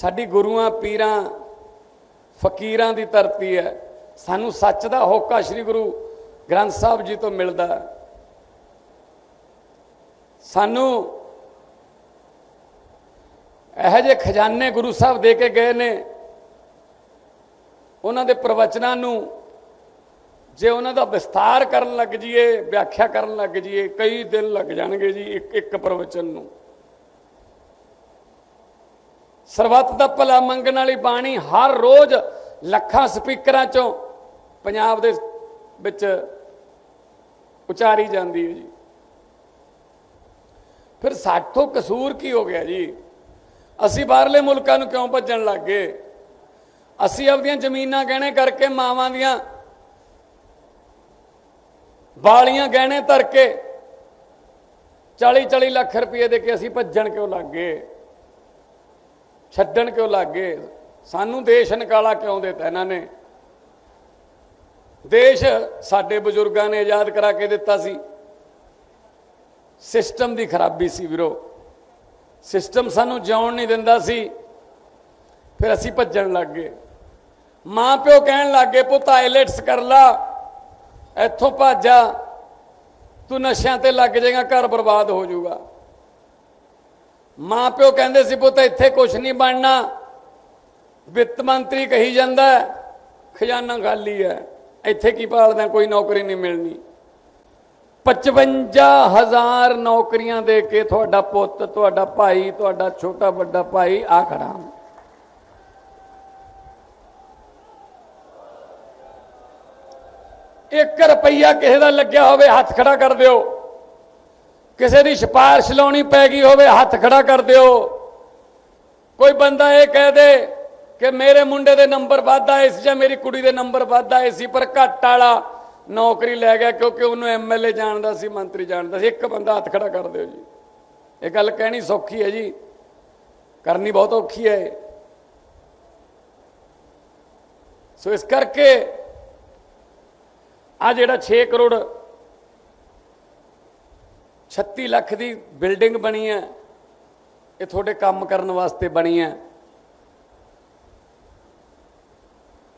ਸਾਡੀ ਗੁਰੂਆਂ, ਪੀਰਾਂ, ਫਕੀਰਾਂ ਦੀ ਧਰਤੀ ਹੈ। ਸਾਨੂੰ ਸੱਚ ਦਾ ਹੋਕਾ ਸ੍ਰੀ ਗੁਰੂ ਗ੍ਰੰਥ ਸਾਹਿਬ ਜੀ ਤੋਂ ਮਿਲਦਾ ਸਾਨੂੰ ਇਹੋ ਜਿਹੇ ਖਜ਼ਾਨੇ ਗੁਰੂ ਸਾਹਿਬ ਦੇ ਕੇ ਗਏ ਨੇ। ਉਹਨਾਂ ਦੇ ਪ੍ਰਵਚਨਾਂ ਨੂੰ ਜੇ ਉਹਨਾਂ ਦਾ ਵਿਸਤਾਰ ਕਰਨ ਲੱਗ ਜੀਏ ਵਿਆਖਿਆ ਕਰਨ ਲੱਗ ਜੀਏ ਕਈ ਦਿਨ ਲੱਗ ਜਾਣਗੇ ਜੀ ਇੱਕ ਇੱਕ ਪ੍ਰਵਚਨ ਨੂੰ। ਸਰਬੱਤ ਦਾ ਭਲਾ ਮੰਗਣ ਵਾਲੀ ਬਾਣੀ ਹਰ ਰੋਜ਼ ਲੱਖਾਂ ਸਪੀਕਰਾਂ ਚੋਂ ਪੰਜਾਬ ਦੇ ਵਿੱਚ ਉਚਾਰੀ ਜਾਂਦੀ ਹੈ ਜੀ। ਫਿਰ ਸਾਥੋਂ ਕਸੂਰ ਕੀ ਹੋ ਗਿਆ ਜੀ? ਅਸੀਂ ਬਾਹਰਲੇ ਮੁਲਕਾਂ ਨੂੰ ਕਿਉਂ ਭੱਜਣ ਲੱਗ ਗਏ? ਅਸੀਂ ਆਪਣੀਆਂ ਜ਼ਮੀਨਾਂ ਗਹਿਣੇ ਕਰਕੇ ਮਾਵਾਂ ਦੀਆਂ ਵਾਲੀਆਂ ਗਹਿਣੇ ਧਰ ਕੇ 40 40 ਲੱਖ ਰੁਪਏ ਦੇ ਕੇ ਅਸੀਂ ਭੱਜਣ ਕਿਉਂ ਲੱਗ ਗਏ? ਛੱਡਣ ਕਿਉਂ ਲੱਗ ਗਏ? ਸਾਨੂੰ ਦੇਸ਼ ਨਿਕਾਲਾ ਕਿਉਂ ਦਿੱਤਾ ਇਹਨਾਂ ਨੇ? ਦੇਸ਼ ਸਾਡੇ ਬਜ਼ੁਰਗਾਂ ਨੇ ਆਜ਼ਾਦ ਕਰਾ ਕੇ ਦਿੱਤਾ ਸੀ। ਸਿਸਟਮ ਦੀ ਖਰਾਬੀ ਸੀ ਵੀਰੋ। ਸਿਸਟਮ ਸਾਨੂੰ ਜਿਉਣ ਨਹੀਂ ਦਿੰਦਾ ਸੀ। ਫਿਰ ਅਸੀਂ ਭੱਜਣ ਲੱਗ ਗਏ। ਮਾਂ ਪਿਓ ਕਹਿਣ ਲੱਗ ਗਏ, ਪੁੱਤ, ਆਈਲੈਟਸ ਕਰ ਲਾ। ਇੱਥੋਂ ਭਾਜਾ ਤੂੰ ਨਸ਼ਿਆਂ ਤੇ ਲੱਗ ਜਾਏਗਾ, ਘਰ ਬਰਬਾਦ ਹੋ ਜਾਊਗਾ। ਮਾਂ ਪਿਓ ਕਹਿੰਦੇ ਸੀ, ਪੁੱਤ, ਇੱਥੇ ਕੁਝ ਨਹੀਂ ਬਣਨਾ। ਵਿੱਤ ਮੰਤਰੀ ਕਹੀ ਜਾਂਦਾ, ਖਜ਼ਾਨਾ ਖਾਲੀ ਹੈ, ਇੱਥੇ ਕੀ ਭਾਲਦਾ ਕੋਈ ਨੌਕਰੀ ਨਹੀਂ ਮਿਲਣੀ। 55000 ਨੌਕਰੀਆਂ ਦੇ ਕੇ ਤੁਹਾਡਾ ਪੁੱਤ, ਤੁਹਾਡਾ ਭਾਈ, ਤੁਹਾਡਾ ਛੋਟਾ ਵੱਡਾ ਭਾਈ ਆ ਖੜਾ। ਇੱਕ ਰੁਪਈਆ ਕਿਸੇ ਦਾ ਲੱਗਿਆ ਹੋਵੇ, ਹੱਥ ਖੜਾ ਕਰ ਦਿਓ। ਕਿਸੇ ਦੀ ਸਿਫਾਰਿਸ਼ ਲਾਉਣੀ ਪੈ ਗਈ ਹੋਵੇ, ਹੱਥ ਖੜਾ ਕਰ ਦਿਓ। ਕੋਈ ਬੰਦਾ ਇਹ ਕਹਿ ਦੇ ਕਿ ਮੇਰੇ ਮੁੰਡੇ ਦੇ ਨੰਬਰ ਵੱਧ ਆਏ ਸੀ ਜਾਂ ਮੇਰੀ ਕੁੜੀ ਦੇ ਨੰਬਰ ਵੱਧ ਆਏ ਸੀ, ਪਰ ਘੱਟ ਵਾਲਾ ਨੌਕਰੀ ਲੈ ਗਿਆ ਕਿਉਂਕਿ ਉਹਨੂੰ ਐਮਐਲਏ ਜਾਣਦਾ ਸੀ, ਮੰਤਰੀ ਜਾਣਦਾ ਸੀ। ਇੱਕ ਬੰਦਾ ਹੱਥ ਖੜਾ ਕਰ ਦਿਓ ਜੀ। ਇਹ ਗੱਲ ਕਹਿਣੀ ਸੌਖੀ ਹੈ ਜੀ। ਕਰਨੀ ਬਹੁਤ ਔਖੀ ਹੈ ਸੋ ਇਸ ਕਰਕੇ ਆ ਜਿਹੜਾ 6 ਕਰੋੜ 36 ਲੱਖ ਦੀ ਬਿਲਡਿੰਗ ਬਣੀ ਹੈ। ਇਹ ਤੁਹਾਡੇ ਕੰਮ ਕਰਨ ਵਾਸਤੇ ਬਣੀ ਹੈ।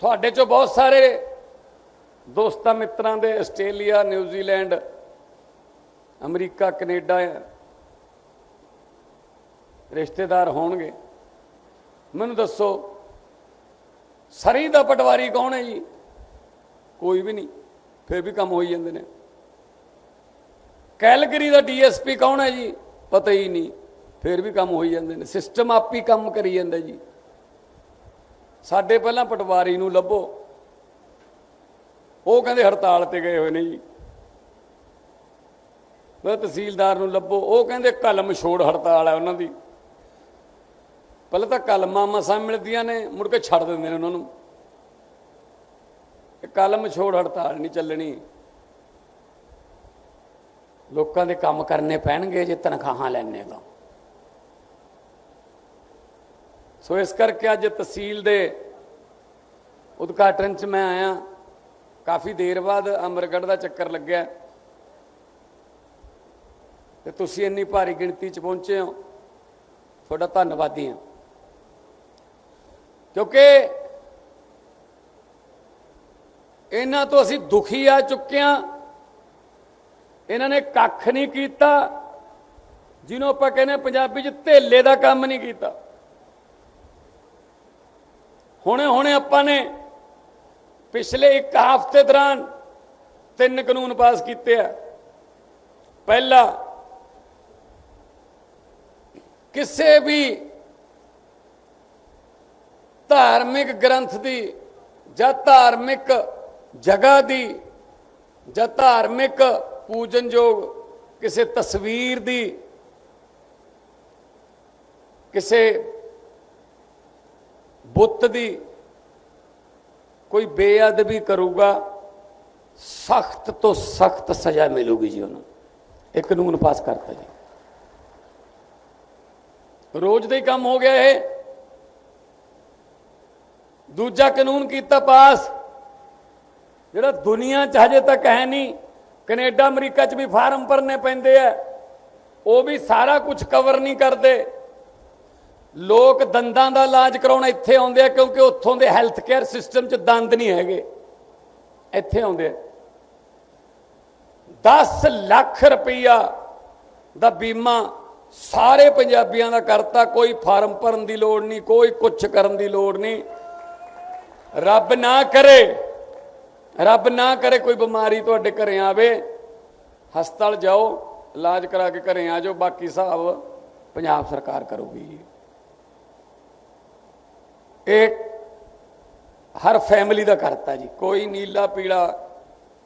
ਤੁਹਾਡੇ ਚੋਂ ਬਹੁਤ ਸਾਰੇ ਦੋਸਤਾਂ ਮਿੱਤਰਾਂ ਦੇ ਆਸਟ੍ਰੇਲੀਆ, ਨਿਊਜ਼ੀਲੈਂਡ, ਅਮਰੀਕਾ, ਕੈਨੇਡਾ ਰਿਸ਼ਤੇਦਾਰ ਹੋਣਗੇ। ਮੈਨੂੰ ਦੱਸੋ, ਸਰੀ ਦਾ ਪਟਵਾਰੀ ਕੌਣ ਹੈ ਜੀ? ਕੋਈ ਵੀ ਨਹੀਂ, ਫਿਰ ਵੀ ਕੰਮ ਹੋਈ ਜਾਂਦੇ ਨੇ। ਕੈਲਗਰੀ ਦਾ ਡੀਐਸਪੀ ਕੌਣ ਹੈ ਜੀ? ਪਤਾ ਹੀ ਨਹੀਂ। ਫਿਰ ਵੀ ਕੰਮ ਹੋਈ ਜਾਂਦੇ ਨੇ। ਸਿਸਟਮ ਆਪ ਹੀ ਕੰਮ ਕਰੀ ਜਾਂਦਾ ਜੀ। ਸਾਡੇ ਪਹਿਲਾਂ ਪਟਵਾਰੀ ਨੂੰ ਲੱਭੋ। ਉਹ ਕਹਿੰਦੇ ਹੜਤਾਲ ਤੇ ਗਏ ਹੋਏ ਨੇ ਜੀ। ਮੈਂ ਤਹਿਸੀਲਦਾਰ ਨੂੰ ਲੱਭੋ। ਉਹ ਕਹਿੰਦੇ ਕਲਮ ਛੋੜ ਹੜਤਾਲ ਹੈ ਉਹਨਾਂ ਦੀ। ਪਹਿਲਾਂ ਤਾਂ ਕਲਮਾਂ ਮਸਾਂ ਮਿਲਦੀਆਂ ਨੇ, ਮੁੜ ਕੇ ਛੱਡ ਦਿੰਦੇ ਨੇ ਉਹਨਾਂ ਨੂੰ। ਇਹ ਕਲਮ ਛੋੜ ਹੜਤਾਲ ਨਹੀਂ ਚੱਲਣੀ। ਲੋਕਾਂ ਦੇ ਕੰਮ ਕਰਨੇ ਪੈਣਗੇ ਜੇ ਤਨਖਾਹਾਂ ਲੈਣੇ ਤਾਂ। ਸੋ ਇਸ ਕਰਕੇ ਅੱਜ ਤਹਿਸੀਲ ਦੇ ਉਦਘਾਟਨ 'ਚ ਮੈਂ ਆਇਆ। ਕਾਫੀ ਦੇਰ ਬਾਅਦ ਅਮਰਗੜ੍ਹ ਦਾ ਚੱਕਰ ਲੱਗਿਆ। ਤੇ ਤੁਸੀਂ ਇੰਨੀ ਭਾਰੀ ਗਿਣਤੀ 'ਚ ਪਹੁੰਚੇ ਹੋ। ਤੁਹਾਡਾ ਧੰਨਵਾਦੀ ਹਾਂ। ਕਿਉਂਕਿ ਇਹਨਾਂ ਤੋਂ ਅਸੀਂ ਦੁਖੀ ਆ ਚੁੱਕੇ ਹਾਂ। ਇਹਨਾਂ ਨੇ ਕੱਖ ਨਹੀਂ ਕੀਤਾ, ਜਿਹਨੂੰ ਆਪਾਂ ਕਹਿੰਦੇ ਪੰਜਾਬੀ 'ਚ ਧੇਲੇ ਦਾ ਕੰਮ ਨਹੀਂ ਕੀਤਾ। ਹੁਣੇ ਹੁਣੇ ਆਪਾਂ ਨੇ ਪਿਛਲੇ ਇੱਕ ਹਫ਼ਤੇ ਦੌਰਾਨ ਤਿੰਨ ਕਾਨੂੰਨ ਪਾਸ ਕੀਤੇ ਆ। ਪਹਿਲਾ, ਕਿਸੇ ਵੀ ਧਾਰਮਿਕ ਗ੍ਰੰਥ ਦੀ ਜਾਂ ਧਾਰਮਿਕ ਜਗ੍ਹਾ ਦੀ ਜਾਂ ਧਾਰਮਿਕ ਪੂਜਨਯੋਗ ਕਿਸੇ ਤਸਵੀਰ ਦੀ, ਕਿਸੇ ਬੁੱਤ ਦੀ ਕੋਈ ਬੇਅਦਬੀ ਕਰੂਗਾ, ਸਖਤ ਤੋਂ ਸਖਤ ਸਜ਼ਾ ਮਿਲੂਗੀ ਜੀ ਉਹਨੂੰ। ਇਹ ਕਾਨੂੰਨ ਪਾਸ ਕਰਤਾ ਜੀ। ਰੋਜ਼ ਦਾ ਹੀ ਕੰਮ ਹੋ ਗਿਆ ਇਹ। ਦੂਜਾ ਕਾਨੂੰਨ ਕੀਤਾ ਪਾਸ। ਜਿਹੜਾ ਦੁਨੀਆ 'ਚ ਹਜੇ ਤੱਕ ਹੈ ਨਹੀਂ ਕੈਨੇਡਾ, ਅਮਰੀਕਾ 'ਚ ਵੀ ਫਾਰਮ ਭਰਨੇ ਪੈਂਦੇ ਆ। ਉਹ ਵੀ ਸਾਰਾ ਕੁਝ ਕਵਰ ਨਹੀਂ ਕਰਦੇ। ਲੋਕ ਦੰਦਾਂ ਦਾ ਇਲਾਜ ਕਰਾਉਣਾ ਇੱਥੇ ਆਉਂਦੇ ਆ ਕਿਉਂਕਿ ਉੱਥੋਂ ਦੇ ਹੈਲਥ ਕੇਅਰ ਸਿਸਟਮ 'ਚ ਦੰਦ ਨਹੀਂ ਹੈਗੇ। ਇੱਥੇ ਆਉਂਦੇ ਆ। 10 ਲੱਖ ਰੁਪਈਆ ਦਾ ਬੀਮਾ ਸਾਰੇ ਪੰਜਾਬੀਆਂ ਦਾ ਕਰਤਾ। ਕੋਈ ਫਾਰਮ ਭਰਨ ਦੀ ਲੋੜ ਨਹੀਂ, ਕੋਈ ਕੁਛ ਕਰਨ ਦੀ ਲੋੜ ਨਹੀਂ। ਰੱਬ ਨਾ ਕਰੇ। ਰੱਬ ਨਾ ਕਰੇ ਕੋਈ ਬਿਮਾਰੀ ਤੁਹਾਡੇ ਘਰੇ ਆਵੇ, ਹਸਪਤਾਲ ਜਾਓ, ਇਲਾਜ ਕਰਾ ਕੇ ਘਰੇ ਆ ਜਾਓ, ਬਾਕੀ ਹਿਸਾਬ ਪੰਜਾਬ ਸਰਕਾਰ ਕਰੂਗੀ। ਇਹ ਹਰ ਫੈਮਿਲੀ ਦਾ ਕਰਤਾ ਜੀ, ਕੋਈ ਨੀਲਾ ਪੀਲਾ,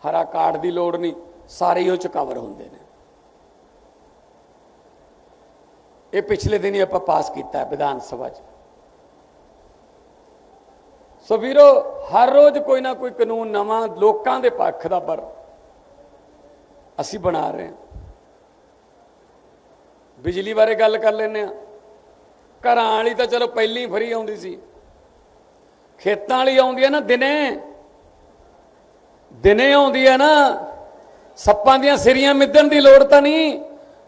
ਹਰਾ ਕਾਰਡ ਦੀ ਲੋੜ ਨਹੀਂ, ਸਾਰੇ ਹੀ ਉਹ ਚ ਕਵਰ ਹੁੰਦੇ ਨੇ। ਇਹ ਪਿਛਲੇ ਦਿਨ ਹੀ ਆਪਾਂ ਪਾਸ ਕੀਤਾ ਵਿਧਾਨ ਸਭਾ 'ਚ। ਸੋ ਵੀਰੋ, ਹਰ ਰੋਜ਼ ਕੋਈ ਨਾ ਕੋਈ ਕਾਨੂੰਨ ਨਵਾਂ ਲੋਕਾਂ ਦੇ ਪੱਖ ਦਾ ਪਰ ਅਸੀਂ ਬਣਾ ਰਹੇ ਹਾਂ। ਬਿਜਲੀ ਬਾਰੇ ਗੱਲ ਕਰ ਲੈਨੇ ਆ ਘਰਾਂ ਵਾਲੀ ਤਾਂ ਚਲੋ ਪਹਿਲੀ ਹੀ ਫਰੀ ਆਉਂਦੀ ਸੀ। ਖੇਤਾਂ ਵਾਲੀ ਆਉਂਦੀ ਹੈ ਨਾ ਦਿਨੇ। ਦਿਨੇ ਆਉਂਦੀ ਹੈ ਨਾ। ਸੱਪਾਂ ਦੀਆਂ ਸਿਰੀਆਂ ਮਿੱਧਣ ਦੀ ਲੋੜ ਤਾਂ ਨਹੀਂ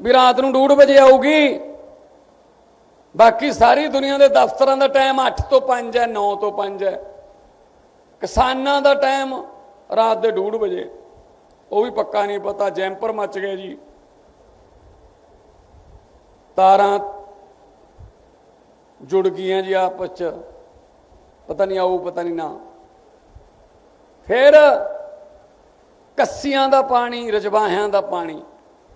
ਵੀ ਰਾਤ ਨੂੰ 2:30 ਵਜੇ ਆਊਗੀ। ਬਾਕੀ ਸਾਰੀ ਦੁਨੀਆ ਦੇ ਦਫ਼ਤਰਾਂ ਦਾ ਟਾਈਮ 8 ਤੋਂ 5 ਹੈ 9 ਤੋਂ 5 ਹੈ। ਕਿਸਾਨਾਂ ਦਾ ਟਾਈਮ ਰਾਤ ਦੇ 2:30 ਵਜੇ। ਉਹ ਵੀ ਪੱਕਾ ਨਹੀਂ ਪਤਾ, ਜੈਂਪਰ ਮੱਚ ਗਏ ਜੀ। ਤਾਰਾਂ ਜੁੜ ਗਈਆਂ ਜੀ ਆਪਸ ਚ। ਪਤਾ ਨਹੀਂ ਆਊ, ਪਤਾ ਨਹੀਂ ਨਾ। ਫਿਰ ਕੱਸੀਆਂ ਦਾ ਪਾਣੀ, ਰਜਵਾਹਿਆਂ ਦਾ ਪਾਣੀ।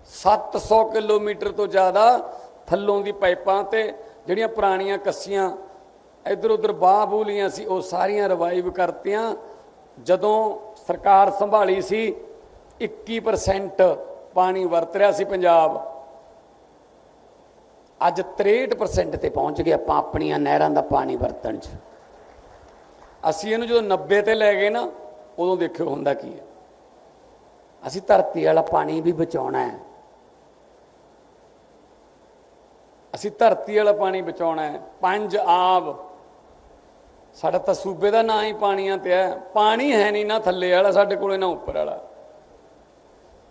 700 ਕਿਲੋਮੀਟਰ ਤੋਂ ਜ਼ਿਆਦਾ ਥੱਲੋਂ ਦੀ ਪਾਈਪਾਂ ਤੇ ਜਿਹੜੀਆਂ ਪੁਰਾਣੀਆਂ ਕੱਸੀਆਂ ਇੱਧਰ ਉੱਧਰ ਬਾਹ ਬੂਲੀਆਂ ਸੀ, ਉਹ ਸਾਰੀਆਂ ਰਿਵਾਈਵ ਕਰਤੀਆਂ। ਜਦੋਂ ਸਰਕਾਰ ਸੰਭਾਲੀ ਸੀ 21% ਪਾਣੀ ਵਰਤ ਰਿਹਾ ਸੀ ਪੰਜਾਬ। ਅੱਜ 63% ਤੇ ਪਹੁੰਚ ਗਏ ਆਪਾਂ ਆਪਣੀਆਂ ਨਹਿਰਾਂ ਦਾ ਪਾਣੀ ਵਰਤਣ 'ਚ। ਅਸੀਂ ਇਹਨੂੰ ਜਦੋਂ 90 ਤੇ ਲੈ ਗਏ ਨਾ, ਉਦੋਂ ਦੇਖਿਓ ਹੁੰਦਾ ਕੀ ਹੈ। ਅਸੀਂ ਧਰਤੀ ਵਾਲਾ ਪਾਣੀ ਵੀ ਬਚਾਉਣਾ ਹੈ। ਅਸੀਂ ਧਰਤੀ ਵਾਲਾ ਪਾਣੀ ਬਚਾਉਣਾ ਹੈ। ਪੰਜ ਆਬ ਸਾਡਾ ਤਾਂ ਸੂਬੇ ਦਾ ਨਾਂ ਹੀ ਪਾਣੀਆਂ ਤੇ ਹੈ। ਪਾਣੀ ਹੈ ਨਹੀਂ ਨਾ ਥੱਲੇ ਵਾਲਾ, ਸਾਡੇ ਕੋਲੇ ਨਾ ਉੱਪਰ ਵਾਲਾ।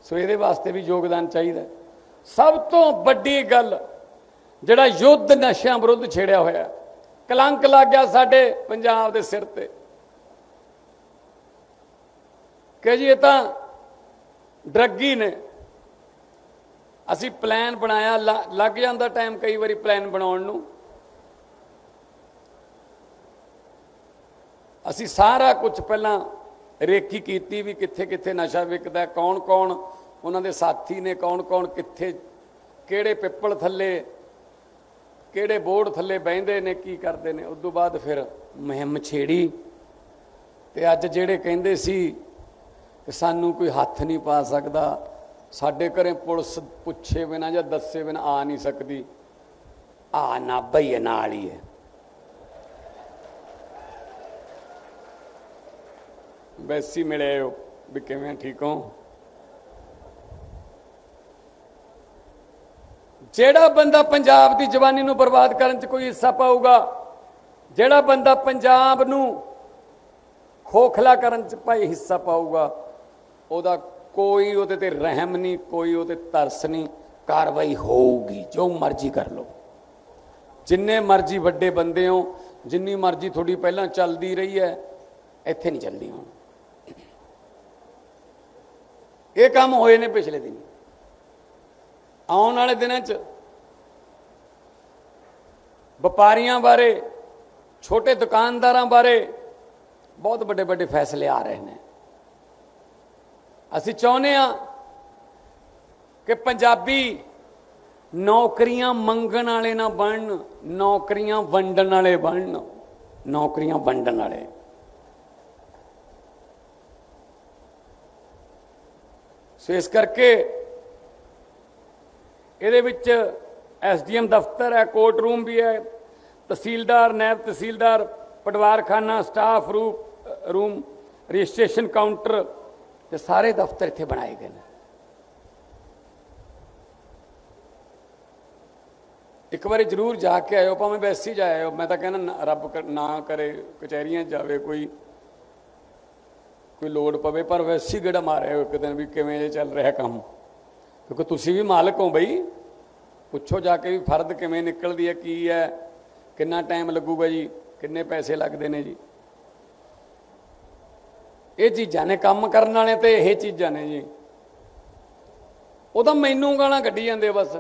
ਸੋ ਇਹਦੇ ਵਾਸਤੇ ਵੀ ਯੋਗਦਾਨ ਚਾਹੀਦਾ ਸਭ ਤੋਂ ਵੱਡੀ ਗੱਲ, ਜਿਹੜਾ ਯੁੱਧ ਨਸ਼ਿਆਂ ਵਿਰੁੱਧ ਛੇੜਿਆ ਹੋਇਆ ਕਲੰਕ ਲੱਗ ਗਿਆ ਸਾਡੇ ਪੰਜਾਬ ਦੇ ਸਿਰ ਤੇ। ਕਿ ਜੀ ਇਹ ਤਾਂ ਡਰੱਗੀ ਨੇ। ਅਸੀਂ ਪਲਾਨ ਬਣਾਇਆ, ਲ- ਲੱਗ ਜਾਂਦਾ ਟਾਈਮ ਕਈ ਵਾਰੀ ਪਲਾਨ ਬਣਾਉਣ ਨੂੰ। ਅਸੀਂ ਸਾਰਾ ਕੁਝ ਪਹਿਲਾਂ ਰੇਖੀ ਕੀਤੀ ਵੀ ਕਿੱਥੇ ਕਿੱਥੇ ਨਸ਼ਾ ਵਿਕਦਾ, ਕੌਣ ਕੌਣ ਉਹਨਾਂ ਦੇ ਸਾਥੀ ਨੇ, ਕੌਣ ਕੌਣ ਕਿੱਥੇ, ਕਿਹੜੇ ਪਿੱਪਲ ਥੱਲੇ, ਕਿਹੜੇ ਬੋਰਡ ਥੱਲੇ ਬਹਿੰਦੇ ਨੇ, ਕੀ ਕਰਦੇ ਨੇ। ਉਸ ਤੋਂ ਬਾਅਦ ਫਿਰ ਮੁਹਿੰਮ ਛੇੜੀ ਤੇ ਅੱਜ ਜਿਹੜੇ ਕਹਿੰਦੇ ਸੀ ਕਿ ਸਾਨੂੰ ਕੋਈ ਹੱਥ ਨਹੀਂ ਪਾ ਸਕਦਾ ਸਾਡੇ ਘਰੇ ਪੁਲਿਸ ਪੁੱਛੇ ਬਿਨਾ ਜਾਂ ਦੱਸੇ ਬਿਨਾ ਆ ਨਹੀਂ ਸਕਦੀ। ਆ ਨਾ ਬਈ ਨਾਲ ਹੀ ਹੈ। ਵੈਸੀ ਮਿਲੇ ਹੋ ਵੀ ਕਿਵੇਂ ਠੀਕ ਹੋ? ਜਿਹੜਾ ਬੰਦਾ ਪੰਜਾਬ ਦੀ ਜਵਾਨੀ ਨੂੰ ਬਰਬਾਦ ਕਰਨ 'ਚ ਕੋਈ ਹਿੱਸਾ ਪਾਊਗਾ, ਜਿਹੜਾ ਬੰਦਾ ਪੰਜਾਬ ਨੂੰ ਖੋਖਲਾ ਕਰਨ 'ਚ ਭਾਈ ਹਿੱਸਾ ਪਾਊਗਾ, ਉਹਦਾ ਕੋਈ ਉਹਦੇ ਤੇ ਰਹਿਮ ਨਹੀਂ, ਕੋਈ ਉਹਦੇ ਤਰਸ ਨਹੀਂ, ਕਾਰਵਾਈ ਹੋਊਗੀ, ਜੋ ਮਰਜ਼ੀ ਕਰ ਲਓ। ਜਿੰਨੇ ਮਰਜ਼ੀ ਵੱਡੇ ਬੰਦੇ ਹੋ ਜਿੰਨੀ ਮਰਜ਼ੀ ਤੁਹਾਡੀ ਪਹਿਲਾਂ ਚੱਲਦੀ ਰਹੀ ਹੈ, ਇੱਥੇ ਨਹੀਂ ਚੱਲਦੀ ਹੁਣ। ਇਹ ਕੰਮ ਹੋਏ ਨੇ ਪਿਛਲੇ ਦਿਨ। ਆਉਣ ਵਾਲੇ ਦਿਨਾਂ 'ਚ ਵਪਾਰੀਆਂ ਬਾਰੇ, ਛੋਟੇ ਦੁਕਾਨਦਾਰਾਂ ਬਾਰੇ ਬਹੁਤ ਵੱਡੇ ਵੱਡੇ ਫੈਸਲੇ ਆ ਰਹੇ ਨੇ। ਅਸੀਂ ਚਾਹੁੰਦੇ ਆ ਕਿ ਪੰਜਾਬੀ ਨੌਕਰੀਆਂ ਮੰਗਣ ਵਾਲੇ ਨਾ ਬਣਨ, ਨੌਕਰੀਆਂ ਵੰਡਣ ਵਾਲੇ ਬਣਨ, ਨੌਕਰੀਆਂ ਵੰਡਣ ਵਾਲੇ। ਸੋ ਇਸ ਕਰਕੇ ਇਹਦੇ ਵਿੱਚ ਐਸਡੀਐਮ ਦਫ਼ਤਰ ਹੈ ਕੋਰਟ ਰੂਮ ਵੀ ਹੈ, ਤਹਿਸੀਲਦਾਰ ਨਾਇਬ ਤਹਿਸੀਲਦਾਰ, ਪਟਵਾਰਖਾਨਾ staff room room registration counter ਤੇ ਸਾਰੇ ਦਫ਼ਤਰ ਇੱਥੇ ਬਣਾਏ ਗਏ ਨੇ। ਇੱਕ ਵਾਰੀ ਜ਼ਰੂਰ ਜਾ ਕੇ ਆਇਓ, ਭਾਵੇਂ ਵੈਸੇ ਹੀ ਜਾ ਆਇਓ। ਮੈਂ ਤਾਂ ਕਹਿੰਦਾ ਨਾ- ਰੱਬ ਨਾ ਕਰੇ, ਕਚਹਿਰੀਆਂ ਜਾਵੇ ਕੋਈ ਕੋਈ ਲੋੜ ਪਵੇ, ਪਰ ਵੈਸੇ ਹੀ ਮਾਰਿਆ ਮਾਰਿਓ ਇੱਕ ਦਿਨ ਵੀ ਕਿਵੇਂ ਇਹ ਚੱਲ ਰਿਹਾ ਕੰਮ। ਕਿਉਂਕਿ ਤੁਸੀਂ ਵੀ ਮਾਲਕ ਹੋ ਬਈ। ਪੁੱਛੋ ਜਾ ਕੇ ਵੀ ਫਰਦ ਕਿਵੇਂ ਨਿਕਲਦੀ ਹੈ, ਕੀ ਹੈ, ਕਿੰਨਾ ਟਾਈਮ ਲੱਗੂਗਾ ਜੀ, ਕਿੰਨੇ ਪੈਸੇ ਲੱਗਦੇ ਨੇ ਜੀ। ਇਹ ਚੀਜ਼ਾਂ ਨੇ ਕੰਮ ਕਰਨ ਵਾਲੇ ਤੇ ਇਹ ਚੀਜ਼ਾਂ ਨੇ ਜੀ। ਉਹ ਤਾਂ ਮੈਨੂੰ ਗਾਲਾਂ ਕੱਢੀ ਜਾਂਦੇ ਬਸ।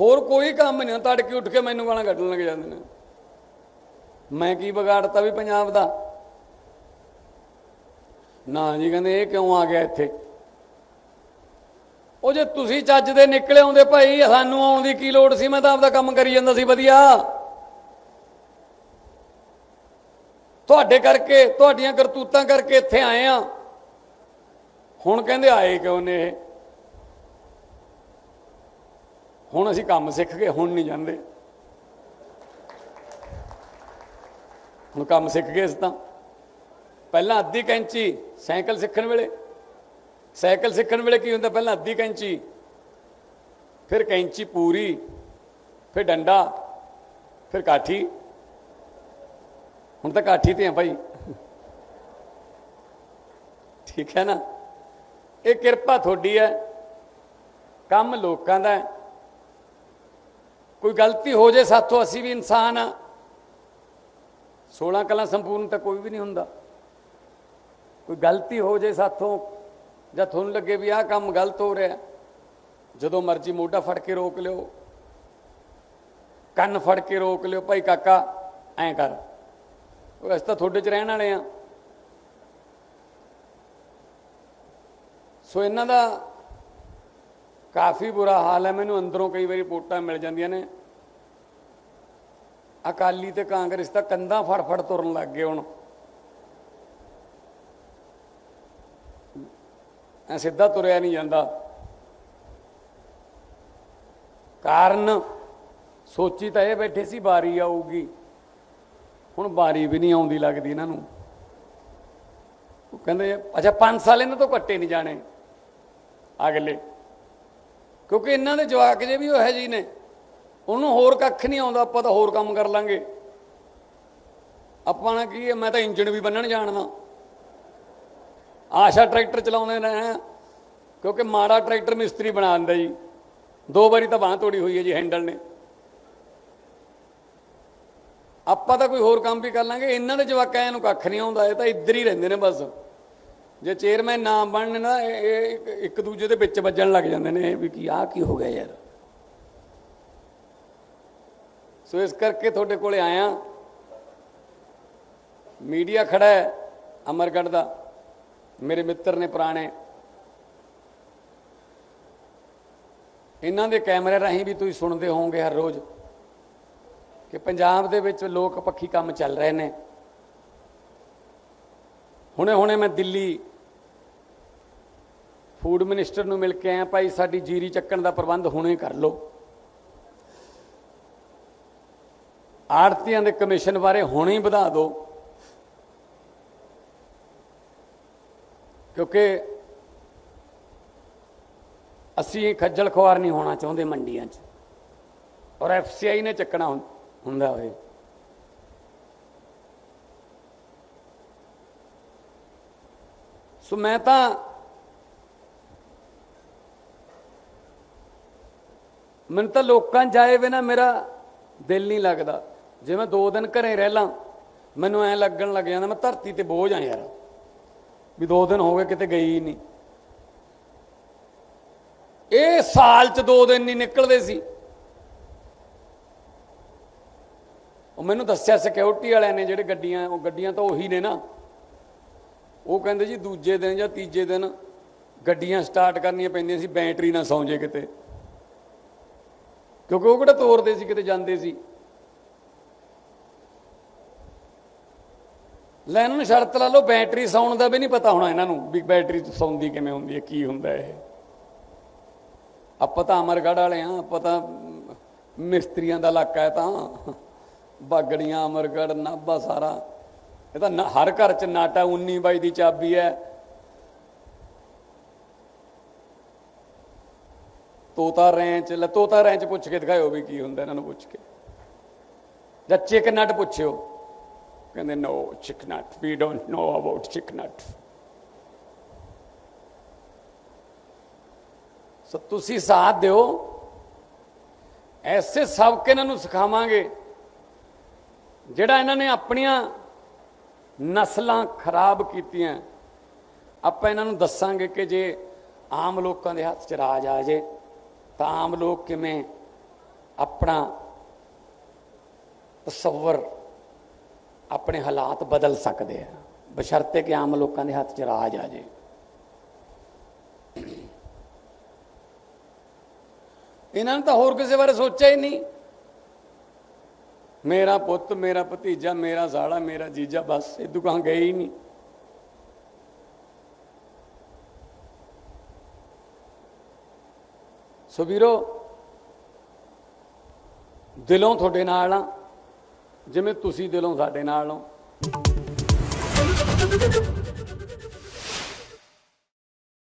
ਹੋਰ ਕੋਈ ਕੰਮ ਨਹੀਂ, ਤੜਕੇ ਉੱਠ ਕੇ ਮੈਨੂੰ ਗਾਲਾਂ ਕੱਢਣ ਲੱਗ ਜਾਂਦੇ ਨੇ। ਮੈਂ ਕੀ ਵਿਗਾੜਤਾ ਵੀ ਪੰਜਾਬ ਦਾ? ਨਾ ਜੀ, ਕਹਿੰਦੇ ਇਹ ਕਿਉਂ ਆ ਗਿਆ ਇੱਥੇ? ਉਹ ਜੇ ਤੁਸੀਂ ਚੱਜ ਦੇ ਨਿਕਲੇ ਆਉਂਦੇ ਭਾਈ, ਸਾਨੂੰ ਆਉਣ ਦੀ ਕੀ ਲੋੜ ਸੀ? ਮੈਂ ਤਾਂ ਆਪਦਾ ਕੰਮ ਕਰੀ ਜਾਂਦਾ ਸੀ, ਵਧੀਆ। ਤੁਹਾਡੇ ਕਰਕੇ, ਤੁਹਾਡੀਆਂ ਕਰਤੂਤਾਂ ਕਰਕੇ ਇੱਥੇ ਆਏ ਆ। ਹੁਣ ਕਹਿੰਦੇ ਆਏ ਕਿਉਂ ਨੇ ਇਹ? ਹੁਣ ਅਸੀਂ ਕੰਮ ਸਿੱਖ ਗਏ ਹੁਣ ਨਹੀਂ ਜਾਂਦੇ। ਹੁਣ ਕੰਮ ਸਿੱਖ ਗਏ ਅਸੀਂ ਤਾਂ। ਪਹਿਲਾਂ ਅੱਧੀ ਕੈਂਚੀ ਸਾਈਕਲ ਸਿੱਖਣ ਵੇਲੇ। ਸਾਈਕਲ ਸਿੱਖਣ ਵੇਲੇ ਕੀ ਹੁੰਦਾ? ਪਹਿਲਾਂ ਅੱਧੀ ਕੈਂਚੀ, ਫਿਰ ਕੈਂਚੀ ਪੂਰੀ, ਫਿਰ ਡੰਡਾ, ਫਿਰ ਕਾਠੀ। ਹੁਣ ਤਾਂ ਕਾਠੀ ਤੇ ਆ ਭਾਈ ਠੀਕ ਹੈ ਨਾ? ਇਹ ਕਿਰਪਾ ਤੁਹਾਡੀ ਹੈ। ਕੰਮ ਲੋਕਾਂ ਦਾ ਕੋਈ ਗਲਤੀ ਹੋ ਜੇ ਸਾਥੋਂ ਅਸੀਂ ਵੀ ਇਨਸਾਨ ਆ 16 ਕਲਾ ਸੰਪੂਰਨ ਤਾਂ ਕੋਈ ਵੀ ਨਹੀਂ ਹੁੰਦਾ। ਕੋਈ ਗਲਤੀ ਹੋ ਜੇ ਸਾਥੋਂ ਜਾਂ ਤੁਹਾਨੂੰ ਲੱਗੇ ਵੀ ਆਹ ਕੰਮ ਗਲਤ ਹੋ ਰਿਹਾ। ਜਦੋਂ ਮਰਜ਼ੀ ਮੋਢਾ ਫੜ ਕੇ ਰੋਕ ਲਿਓ। ਕੰਨ ਫੜ ਕੇ ਰੋਕ ਲਿਓ। ਭਾਈ ਕਾਕਾ, ਐਂ ਕਰ। ਉਹ ਅਸੀਂ ਤਾਂ ਤੁਹਾਡੇ 'ਚ ਰਹਿਣ ਵਾਲੇ ਆ। ਸੋ ਇਹਨਾਂ ਦਾ ਕਾਫੀ ਬੁਰਾ ਹਾਲ ਹੈ। ਮੈਨੂੰ ਅੰਦਰੋਂ ਕਈ ਵਾਰੀ ਰਿਪੋਰਟਾਂ ਮਿਲ ਜਾਂਦੀਆਂ ਨੇ। ਅਕਾਲੀ ਤੇ ਕਾਂਗਰਸ ਤਾਂ ਕੰਧਾਂ ਫੜ ਫੜ ਤੁਰਨ ਲੱਗ ਗਏ ਹੁਣ। ਐ ਸਿੱਧਾ ਤੁਰਿਆ ਨਹੀਂ ਜਾਂਦਾ। ਕਾਰਨ ਸੋਚੀ ਤਾਂ ਇਹ ਬੈਠੇ ਸੀ ਬਾਰੀ ਆਊਗੀ। ਹੁਣ ਬਾਰੀ ਵੀ ਨਹੀਂ ਆਉਂਦੀ ਲੱਗਦੀ ਇਹਨਾਂ ਨੂੰ। ਉਹ ਕਹਿੰਦੇ, ਅੱਛਾ 5 ਸਾਲ ਇਹਨਾਂ ਤੋਂ ਕੱਟੇ ਨਹੀਂ ਜਾਣੇ ਅਗਲੇ। ਕਿਉਂਕਿ ਇਹਨਾਂ ਦੇ ਜਵਾਕ ਜੇ ਵੀ ਉਹ ਹੈ ਜੀ ਨੇ, ਉਹਨੂੰ ਹੋਰ ਕੱਖ ਨਹੀਂ ਆਉਂਦਾ, ਆਪਾਂ ਤਾਂ ਹੋਰ ਕੰਮ ਕਰ ਲਾਂਗੇ। ਆਪਾਂ ਨਾ ਕੀ ਹੈ, ਮੈਂ ਤਾਂ ਇੰਜਣ ਵੀ ਬੰਨਣ ਜਾਣਦਾ। ਆਸ਼ਾ ਟਰੈਕਟਰ ਚਲਾਉਂਦੇ ਨੇ, ਕਿਉਂਕਿ ਮਾੜਾ ਟਰੈਕਟਰ ਮਿਸਤਰੀ ਬਣਾ ਦਿੰਦਾ ਜੀ। ਦੋ ਵਾਰੀ ਤਾਂ ਬਾਹ ਤੋੜੀ ਹੋਈ ਹੈ ਜੀ, ਹੈਂਡਲ ਨੇ। ਆਪਾਂ ਤਾਂ ਕੋਈ ਹੋਰ ਕੰਮ ਵੀ ਕਰ ਲਾਂਗੇ। ਇਹਨਾਂ ਦੇ ਜਵਾਕਾਂ ਨੂੰ ਕੱਖ ਨਹੀਂ ਆਉਂਦਾ, ਇਹ ਤਾਂ ਇੱਧਰ ਹੀ ਰਹਿੰਦੇ ਨੇ ਬਸ। ਜੇ ਚੇਅਰਮੈਨ ਨਾ ਬਣਨ ਨਾ ਇਹ ਇੱਕ- ਇੱਕ ਦੂਜੇ ਦੇ ਵਿੱਚ ਵੱਜਣ ਲੱਗ ਜਾਂਦੇ ਨੇ ਵੀ ਕੀ ਆਹ ਕੀ ਹੋ ਗਿਆ ਯਾਰ। ਸੋ ਇਸ ਕਰਕੇ ਤੁਹਾਡੇ ਕੋਲੇ ਆਇਆ। ਮੀਡੀਆ ਖੜਾ ਹੈ ਅਮਰਗੜ੍ਹ ਦਾ। ਮੇਰੇ ਮਿੱਤਰ ਨੇ ਪੁਰਾਣੇ। ਇਹਨਾਂ ਦੇ ਕੈਮਰੇ ਰਾਹੀਂ ਵੀ ਤੁਸੀਂ ਸੁਣਦੇ ਹੋਵੋਗੇ ਹਰ ਰੋਜ਼। ਕਿ ਪੰਜਾਬ ਦੇ ਵਿੱਚ ਲੋਕ ਪੱਖੀ ਕੰਮ ਚੱਲ ਰਹੇ ਨੇ। ਹੁਣੇ ਹੁਣੇ ਮੈਂ ਦਿੱਲੀ ਫੂਡ ਮਿਨਿਸਟਰ ਨੂੰ ਮਿਲ ਕੇ ਆਇਆ, ਭਾਈ ਸਾਡੀ ਜੀਰੀ ਚੱਕਣ ਦਾ ਪ੍ਰਬੰਧ ਹੁਣੇ ਕਰ ਲਓ। ਆੜਤੀਆਂ ਦੇ ਕਮਿਸ਼ਨ ਬਾਰੇ ਹੁਣੇ ਹੀ ਵਧਾ ਦਿਓ। ਕਿਉਂਕਿ ਅਸੀਂ ਖੱਜਲ ਖੁਆਰ ਨਹੀਂ ਹੋਣਾ ਚਾਹੁੰਦੇ ਮੰਡੀਆਂ 'ਚ। ਔਰ ਐਫਸੀਆਈ ਨੇ ਚੱਕਣਾ ਹੁੰ- ਹੁੰਦਾ ਹੋਏ ਸੋ ਮੈਂ ਤਾਂ ਮੈਨੂੰ ਤਾਂ ਲੋਕਾਂ ਜਾਏ ਵੇ ਨਾ ਮੇਰਾ ਦਿਲ ਨਹੀਂ ਲੱਗਦਾ। ਜੇ ਮੈਂ ਦੋ ਦਿਨ ਘਰੇ ਰਹਿ ਲਾਂ, ਮੈਨੂੰ ਐ ਲੱਗਣ ਲੱਗ ਜਾਂਦਾ, ਮੈਂ ਧਰਤੀ ਤੇ ਬੋਝ ਆ ਯਾਰ। ਵੀ ਦੋ ਦਿਨ ਹੋ ਗਏ, ਕਿਤੇ ਗਈ ਨਹੀਂ ਇਹ ਸਾਲ 'ਚ ਦੋ ਦਿਨ ਨਹੀਂ ਨਿਕਲਦੇ ਸੀ। ਉਹ ਮੈਨੂੰ ਦੱਸਿਆ ਸਿਕਿਉਰਿਟੀ ਵਾਲਿਆਂ ਨੇ ਜਿਹੜੇ ਗੱਡੀਆਂ, ਉਹ ਗੱਡੀਆਂ ਤਾਂ ਉਹੀ ਨੇ ਨਾ। ਉਹ ਕਹਿੰਦੇ ਜੀ ਦੂਜੇ ਦਿਨ ਜਾਂ ਤੀਜੇ ਦਿਨ ਗੱਡੀਆਂ ਸਟਾਰਟ ਕਰਨੀਆਂ ਪੈਂਦੀਆਂ ਸੀ ਬੈਟਰੀ ਨਾ ਸੌਂ ਜੇ ਕਿਤੇ। ਕਿਉਂਕਿ ਉਹ ਕਿਹੜਾ ਤੋਰਦੇ ਸੀ, ਕਿਤੇ ਜਾਂਦੇ ਸੀ। ਲੈ ਨੂੰ ਸ਼ਰਤ ਲਾ ਲਓ ਬੈਟਰੀ ਸੌਣ ਦਾ ਵੀ ਨਹੀਂ ਪਤਾ ਹੋਣਾ ਇਹਨਾਂ ਨੂੰ ਵੀ ਬੈਟਰੀ ਸੌਂਦੀ ਕਿਵੇਂ ਹੁੰਦੀ ਹੈ, ਕੀ ਹੁੰਦਾ ਇਹ। ਆਪਾਂ ਤਾਂ ਅਮਰਗੜ੍ਹ ਵਾਲੇ ਆ ਆਪਾਂ ਤਾਂ ਮਿਸਤਰੀਆਂ ਦਾ ਇਲਾਕਾ ਹੈ ਤਾਂ। ਬਾਗੜੀਆਂ, ਅਮਰਗੜ੍ਹ, ਨਾਭਾ ਸਾਰਾ। ਇਹ ਤਾਂ ਹਰ ਘਰ ਚ ਨਾਟਾ 19 ਬਾਈ ਦੀ ਚਾਬੀ ਹੈ। ਤੋਤਾ ਰੈਂਚ ਲੈ ਤੋਤਾ ਰੈਂਚ ਪੁੱਛ ਕੇ ਦਿਖਾਇਓ ਵੀ ਕੀ ਹੁੰਦਾ ਇਹਨਾਂ ਨੂੰ ਪੁੱਛ ਕੇ। ਜਾਂ ਚਿਕਨਟ ਪੁੱਛਿਓ। ਕਹਿੰਦੇ ਨੋ ਚਿਕ ਵੀ ਡੋਨਟ ਨੋ ਅਬਾਊਟ ਚਿਕ ਸੋ ਤੁਸੀਂ ਸਾਥ ਦਿਓ। ਐਸੇ ਸਬਕ ਇਹਨਾਂ ਨੂੰ ਸਿਖਾਵਾਂਗੇ। ਜਿਹੜਾ ਇਹਨਾਂ ਨੇ ਆਪਣੀਆਂ ਨਸਲਾਂ ਖਰਾਬ ਕੀਤੀਆਂ, ਆਪਾਂ ਇਹਨਾਂ ਨੂੰ ਦੱਸਾਂਗੇ ਕਿ ਜੇ ਆਮ ਲੋਕਾਂ ਦੇ ਹੱਥ 'ਚ ਰਾਜ ਆ ਜੇ, ਤਾਂ ਆਮ ਲੋਕ ਕਿਵੇਂ ਆਪਣਾ ਤਸਵਰ, ਆਪਣੇ ਹਾਲਾਤ ਬਦਲ ਸਕਦੇ ਆ? ਬਸ਼ਰਤੇ ਕਿ ਆਮ ਲੋਕਾਂ ਦੇ ਹੱਥ 'ਚ ਰਾਜ ਆ ਜੇ। ਇਹਨਾਂ ਨੇ ਤਾਂ ਹੋਰ ਕਿਸੇ ਬਾਰੇ ਸੋਚਿਆ ਹੀ ਨਹੀਂ। ਮੇਰਾ ਪੁੱਤ, ਮੇਰਾ ਭਤੀਜਾ, ਮੇਰਾ ਸਾਲਾ ਮੇਰਾ ਜੀਜਾ, ਬਸ ਇਹ ਦੁਕਾਨ ਗਏ ਹੀ ਨਹੀਂ। ਸੋ ਵੀਰੋ, ਦਿਲੋਂ ਤੁਹਾਡੇ ਨਾਲ ਆ, ਜਿਵੇਂ ਤੁਸੀਂ ਦਿਲੋਂ ਸਾਡੇ ਨਾਲ ਹੋ